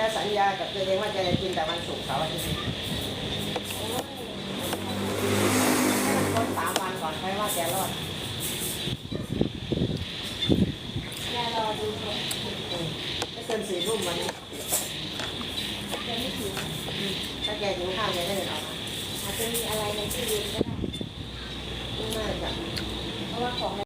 แค่สัญญากับตัวเองว่าจะกินแต่มันสุกเสาร์อาทิตย์ต้นสามวันก่อนใครว่าแกรอดยารอดูก่นไม่กินสี่ทุ่มวันนี้ไม่ถึงถ้าแกหิวข้าวแกด้เดินออกมาอาจจะมีอะไรในตู้เย็นก็ได้ไม่น่าจะเพราะว่าของ